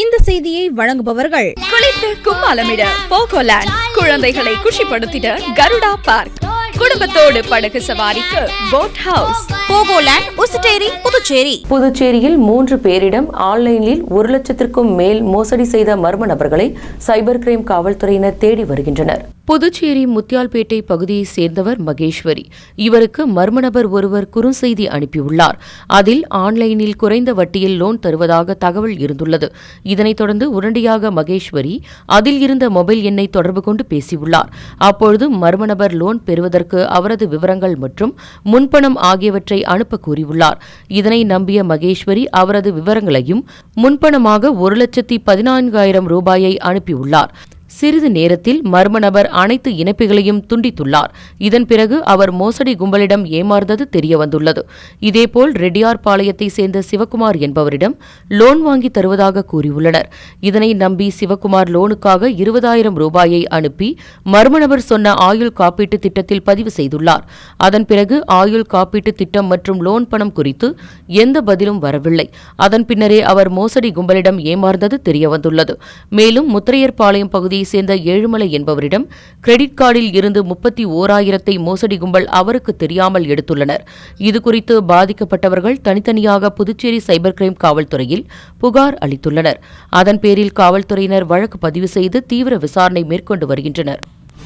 இந்த செய்தியை வழங்குபவர்கள் குளித்து கும்மாலமிட போகோலேண்ட் குழந்தைகளை குஷிப்படுத்திட கருடா பார்க். குடும்பத்தோடு படகு சவாரிக்கு போட் ஹவுஸ் போகோலேண்ட் உசுட்டேரி புதுச்சேரி. புதுச்சேரியில் மூன்று பேரிடம் ஆன்லைனில் ஒரு லட்சத்திற்கும் மேல் மோசடி செய்த மர்ம நபர்களை சைபர் கிரைம் காவல்துறையினர் தேடி வருகின்றனர். புதுச்சேரி முத்தியால்பேட்டை பகுதியைச் சேர்ந்தவர் மகேஸ்வரி. இவருக்கு மர்ம நபர் ஒருவர் குறுஞ்செய்தி அனுப்பியுள்ளார். அதில் ஆன்லைனில் குறைந்த வட்டியில் லோன் தருவதாக தகவல் இருந்துள்ளது. இதனைத் தொடர்ந்து உடனடியாக மகேஸ்வரி அதில் இருந்த மொபைல் எண்ணை தொடர்பு கொண்டு பேசியுள்ளார். அப்பொழுது மர்ம நபர் லோன் பெறுவதற்கு அவரது விவரங்கள் மற்றும் முன்பணம் ஆகியவற்றை அனுப்ப கூறியுள்ளார். இதனை நம்பிய மகேஸ்வரி அவரது விவரங்களையும் முன்பணமாக ஒரு லட்சத்தி பதினான்காயிரம் ரூபாயை அனுப்பியுள்ளார். சிறிது நேரத்தில் மர்ம நபர் அனைத்து இணைப்புகளையும் துண்டித்துள்ளார். இதன் பிறகு அவர் மோசடி கும்பலிடம் ஏமாறுந்தது தெரியவந்துள்ளது. இதேபோல் ரெட்டியார்பாளையத்தை சேர்ந்த சிவகுமார் என்பவரிடம் லோன் வாங்கி தருவதாக கூறியுள்ளனர். இதனை நம்பி சிவகுமார் லோனுக்காக இருபதாயிரம் ரூபாயை அனுப்பி மர்ம நபர் சொன்ன ஆயுள் காப்பீட்டு திட்டத்தில் பதிவு செய்துள்ளார். அதன் பிறகு ஆயுள் காப்பீட்டு திட்டம் மற்றும் லோன் பணம் குறித்து எந்த பதிலும் வரவில்லை. அதன் பின்னரே அவர் மோசடி கும்பலிடம் ஏமாறுந்தது தெரியவந்துள்ளது. மேலும் முத்திரையர்பாளையம் பகுதியைச் சேர்ந்த ஏழுமலை என்பவரிடம் கிரெடிட் கார்டில் இருந்து முப்பத்தி ஓராயிரத்தை மோசடி கும்பல் அவருக்கு தெரியாமல் எடுத்துள்ளனர். இதுகுறித்து பாதிக்கப்பட்டவர்கள் தனித்தனியாக புதுச்சேரி சைபர் கிரைம் காவல்துறையில் புகார் அளித்துள்ளனர். அதன் பேரில் காவல்துறையினர் வழக்கு பதிவு செய்து தீவிர விசாரணை மேற்கொண்டு வருகின்றனர்.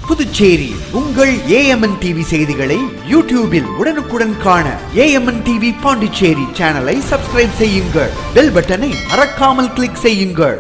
புதுச்சேரி உங்கள் ஏஎம்என் டிவி செய்திகளை யூடியூபில் உடனுக்குடன் காண ஏஎம்என் டிவி பாண்டிச்சேரி சேனலை சப்ஸ்கிரைப் செய்யுங்கள். பெல் பட்டனை மறக்காமல் கிளிக் செய்யுங்கள்.